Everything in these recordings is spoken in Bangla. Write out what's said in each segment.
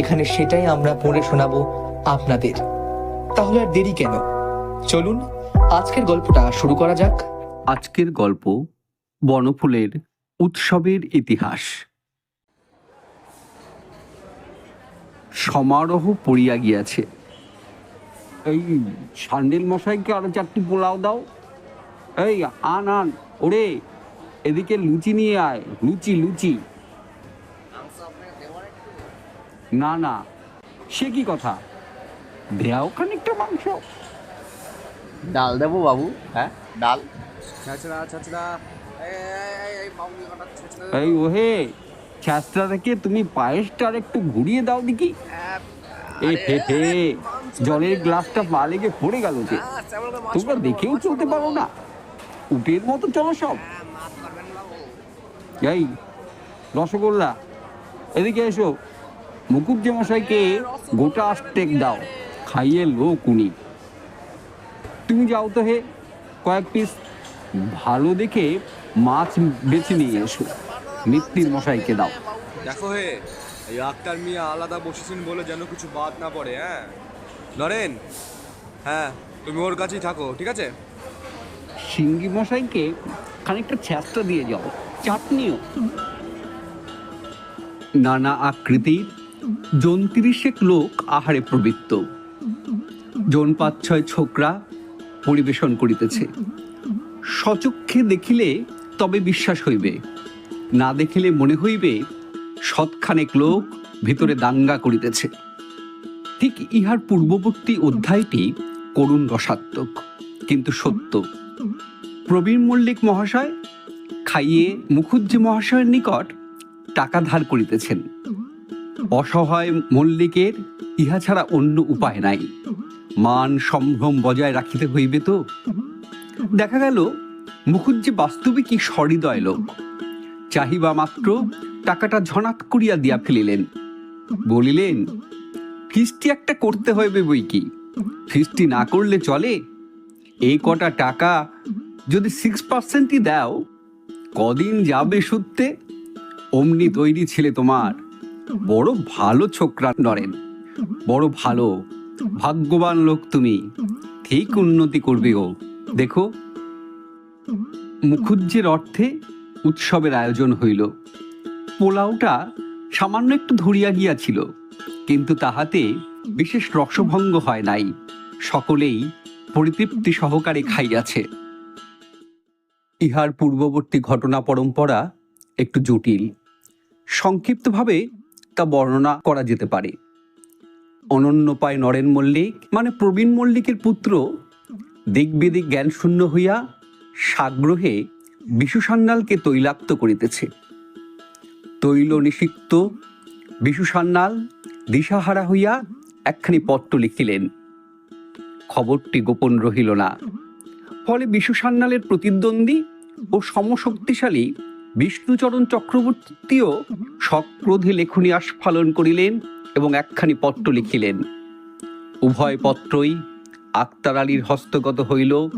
এখানে সেটাই আমরা পড়ে শোনাবো আপনাদের। তাহলে আর দেরি কেন? চলুন আজকের গল্পটা শুরু করা যাক। আজকের গল্প বনফুলের উৎসবের ইতিহাস। সমারোহ পড়িয়া গিয়াছে। এই সান্ডেল মশাইকে আরও চারটি পোলাও দাও। এই আন আন ওরে এদিকে লুচি নিয়ে আয়। লুচি লুচি। না না। সে কি কথা? দেও খানিকটা মাংস। ডাল দেবো বাবু হ্যাঁ? ডাল। ছাচড়া এই ওহে ছাত্রা থেকে তুমি পায়েসটা আর একটু ঘুরিয়ে দাও দেখি। এ হে হে জলের গ্লাসটা পা লেগে পড়ে গেল যে। তোমরা দেখেও চলতে পারো না। উটের মতো চলো সব। এই রসগোল্লা। এদিকে এসো। মুকুজ্জে মশাইকে গোটা আস্টেক দাও খাইয়ে লোক উনি। তুমি যাও তো হে কয়েক পিস ভালো দেখে মাছ বেছে নিয়ে এসো মিত্তির মশাইকে দাও। দেখো হে এই আক্তার মিয়া আলাদা বসেছেন বলে যেন কিছু বাদ না পড়ে হ্যাঁ? নরেন হ্যাঁ তুমি ওর কাছেই থাকো ঠিক আছে? সিঙ্গি মশাইকে খানিকটা ছ্যাঁচটা দিয়ে যাও চাটনিও। নানা আকৃতির জন্তিরিশেক লোক আহারে প্রবৃত্ত। জন পাঁচ ছয় ছোকরা পরিবেশন করিতেছে। সচক্ষে দেখিলে তবে বিশ্বাস হইবে। না দেখিলে মনে হইবে শতখানেক লোক ভিতরে দাঙ্গা করিতেছে। ঠিক ইহার পূর্ববর্তী অধ্যায়টি করুণ রসাত্মক, কিন্তু সত্য। প্রবীণ মল্লিক মহাশয় খাইয়ে মুখুজ্জে মহাশয়ের নিকট টাকা ধার করিতেছেন। অসহায় মল্লিকের, ইহা ছাড়া অন্য উপায় নাই। মান সম্ভ্রম বজায় রাখিতে হইবে তো? দেখা গেল মুখুজ্জে বাস্তবিকই সহৃদয় লোক। চাহিবা মাত্র টাকাটা ঝনাক করিয়া দিয়া ফেলিলেন। বলিলেন ফিস্টি একটা করতে হইবে বই কি? ফিস্টি না করলে চলে? এই কটা টাকা যদি সিক্স পার্সেন্টই দাও, কদিন যাবে সত্যে অমনি তৈরি ছিলে তোমার। বড় ভালো ছোকরা নরেন। বড় ভালো, ভাগ্যবান লোক তুমি। ঠিক উন্নতি করবে ও। দেখো, মুখুজ্জের অর্থে উৎসবের আয়োজন হইল। পোলাওটা সামান্য একটু ধরিয়া গিয়াছিল, কিন্তু তাহাতে বিশেষ রসভঙ্গ হয় নাই। সকলেই পরিতৃপ্তি সহকারে খাইয়াছে। ইহার পূর্ববর্তী ঘটনা পরম্পরা একটু জটিল। সংক্ষিপ্তভাবে তা বর্ণনা করা যেতে পারে। অনন্যপায় নরেন মল্লিক মানে প্রবীণ মল্লিকের পুত্র, দিকবিদিক জ্ঞানশূন্য হইয়া সাগ্রহে বিশু সান্যালকে তৈলাক্ত করিতেছে। তৈল নিষিক্ত বিশু সান্যাল দিশাহারা হইয়া একখানি পত্র লিখিলেন। খবরটি গোপন রহিল না। ফলে বিশু সান্যালের প্রতিদ্বন্দ্বী ও সমশক্তিশালী বিষ্ণুচরণ চক্রবর্তীও সক্রোধে লেখনী আস্ফালন করিলেন এবং একখানি পত্র লিখিলেন। উভয় পত্রই আক্তার আলীর হস্তগত হইল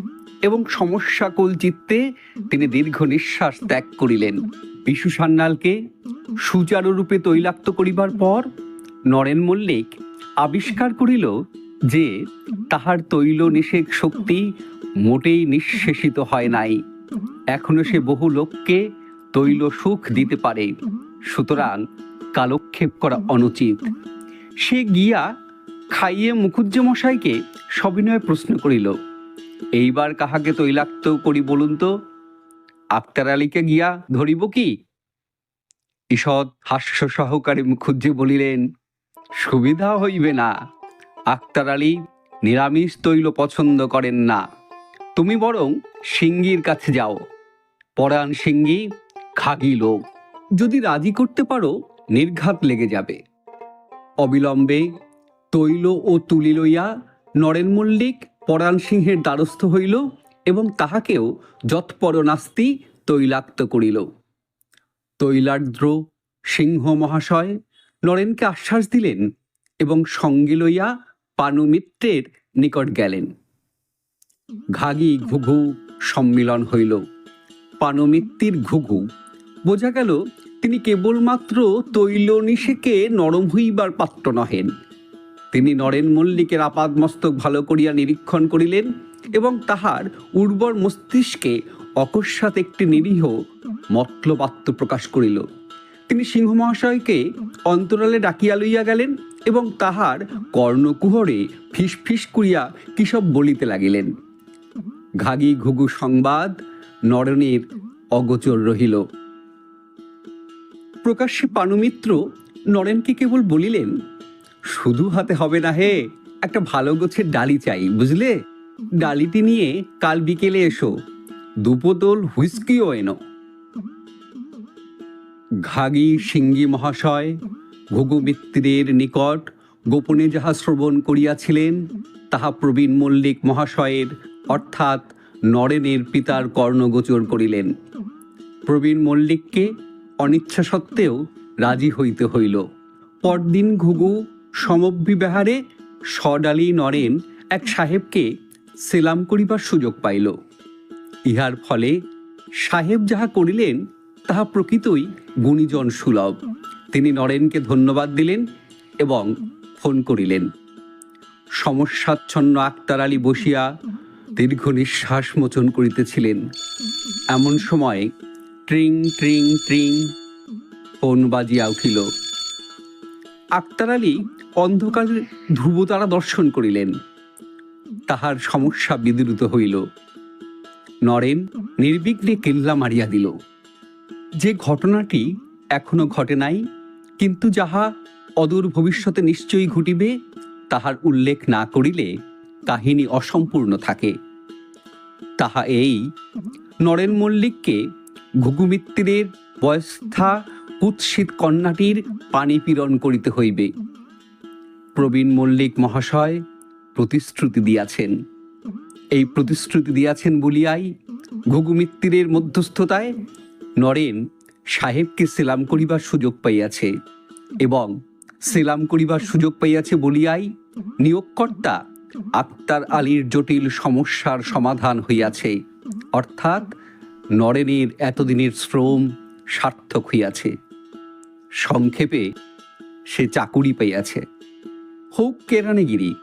এবং সমস্যাকুল চিত্তে তিনি দীর্ঘ নিঃশ্বাস ত্যাগ করিলেন। বিশু সান্যালকে সুচারুরূপে তৈলাক্ত করিবার পর নরেন মল্লিক আবিষ্কার করিল যে তাহার তৈল নিষেক শক্তি মোটেই নিঃশেষিত হয় নাই। এখনও সে বহু লোককে তৈল সুখ দিতে পারে। সুতরাং কালক্ষেপ করা অনুচিত। সে গিয়া খাইয়ে মুখুজ্জে মশাইকে সবিনয়ে প্রশ্ন করিল, এইবার কাহাকে তৈলাক্ত করি বলুন তো? আক্তার আলীকে গিয়া ধরিব কি? ঈষৎ হাস্য সহকারে মুখুজ্জে বলিলেন, সুবিধা হইবে না। আক্তার আলী নিরামিষ তৈল পছন্দ করেন না। তুমি বরং সিঙ্গির কাছে যাও। পরাণ সিঙ্গি খাগি লোক। যদি রাজি করতে পারো, নির্ঘাত লেগে যাবে। অবিলম্বে তৈল ও তুলি লইয়া নরেন মল্লিক পরাণ সিংহের দ্বারস্থ হইল এবং তাহাকেও নাস্তি তৈলাক্ত করিল। তৈলার্দ্র সিংহ মহাশয় নরেনকে আশ্বাস দিলেন এবং সঙ্গে লইয়া পানুমিত্রের নিকট গেলেন। ঘাগি ঘুঘু সম্মিলন হইল। পানমিত্তির ঘুঘু। বোঝা গেল তিনি কেবলমাত্র তৈল নিষেকে নরম হইবার পাত্র নহেন। তিনি নরেন মল্লিকের আপাদ মস্তক ভালো করিয়া নিরীক্ষণ করিলেন এবং তাহার উর্বর মস্তিষ্কে অকস্মাৎ একটি নিরীহ মতলব প্রকাশ করিল। তিনি সিংহ মহাশয়কে অন্তরালে ডাকিয়া লইয়া গেলেন এবং তাহার কর্ণকুহরে ফিস ফিস করিয়া কিসব বলিতে লাগিলেন। ঘাগি ঘুঘু সংবাদ নরনের অগোচর রহিল। প্রকাশ্যে পানুমিত্র নরেনকে কেবল বলিলেন, শুধু হাতে হবে না হে, একটা ভালো গোছের ডালি চাই, বুঝলে? ডালিটি নিয়ে কাল বিকেলে এসো, দুপোতল হুইস্কিও এনো। ঘাগি সিঙ্গি মহাশয় ঘুঘু মিত্রের নিকট গোপনে যাহা শ্রবণ করিয়াছিলেন, তাহা প্রবীণ মল্লিক মহাশয়ের অর্থাৎ নরেনের পিতার কর্ণগোচর করিলেন। প্রবীণ মল্লিককে অনিচ্ছা সত্ত্বেও রাজি হইতে হইল। পরদিন ঘুঘু সমবিবাহারে সডালি নরেন এক সাহেবকে সেলাম করিবার সুযোগ পাইল। ইহার ফলে সাহেব যাহা করিলেন, তাহা প্রকৃতই গুণীজন সুলভ। তিনি নরেনকে ধন্যবাদ দিলেন এবং ফোন করিলেন। সমস্যাচ্ছন্ন আক্তার আলী বসিয়া দীর্ঘ নিঃশ্বাস মোচন করিতেছিলেন। এমন সময় ট্রিং ট্রিং ট্রিং, ফোন বাজিয়া উঠিল। আক্তার আলী অন্ধকার ধ্রুবতারা দর্শন করিলেন। তাহার সমস্যা বিদৃত হইল। নরেন নির্বিঘ্নে কেল্লা মারিয়া দিল। যে ঘটনাটি এখনও ঘটে নাই, কিন্তু যাহা অদূর ভবিষ্যতে নিশ্চয়ই ঘটিবে, তাহার উল্লেখ না করিলে কাহিনী অসম্পূর্ণ থাকে। তাহা এই, নরেন মল্লিককে ঘুঘুমিত্রের বয়স্থা কুৎসিত কন্যাটির পানি পীড়ন করিতে হইবে। প্রবীণ মল্লিক মহাশয় প্রতিশ্রুতি দিয়াছেন। এই প্রতিশ্রুতি দিয়াছেন বলিয়াই ঘুঘুমিত্রের মধ্যস্থতায় নরেন সাহেবকে সেলাম করিবার সুযোগ পাইয়াছে এবং সেলাম করিবার সুযোগ পাইয়াছে বলিয়াই নিয়োগকর্তা আক্তার আলীর জটিল সমস্যার সমাধান হইয়াছে। অর্থাৎ নরেনের এতদিনের শ্রম সার্থক হইয়াছে। সংক্ষেপে সে চাকুরি পাইয়াছে। হোক কেরানিগিরি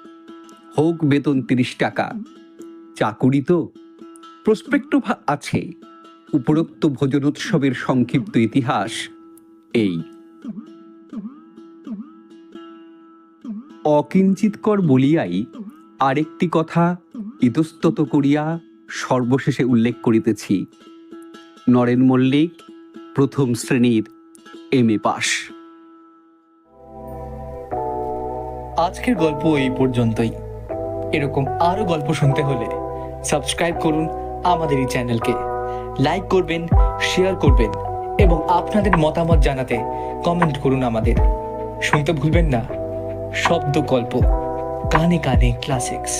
হোক বেতন তিরিশ টাকা চাকুরি তো প্রসপেক্টভ আছে। উপরোক্ত ভোজনোৎসবের সংক্ষিপ্ত ইতিহাস এই। অকিঞ্চিতকর বলিয়াই আরেকটি কথা ইতস্তত করিয়া সর্বশেষে উল্লেখ করিতেছি। নরেন মল্লিক, প্রথম শ্রেণির এম এ পাশ। আজকের গল্প এই পর্যন্তই। এরকম আরও গল্প শুনতে হলে সাবস্ক্রাইব করুন আমাদের এই চ্যানেলকে। লাইক করবেন, শেয়ার করবেন এবং আপনাদের মতামত জানাতে কমেন্ট করুন আমাদের। শুনতে ভুলবেন না, শব্দ গল্প। কানে কানে ক্লাসিক্স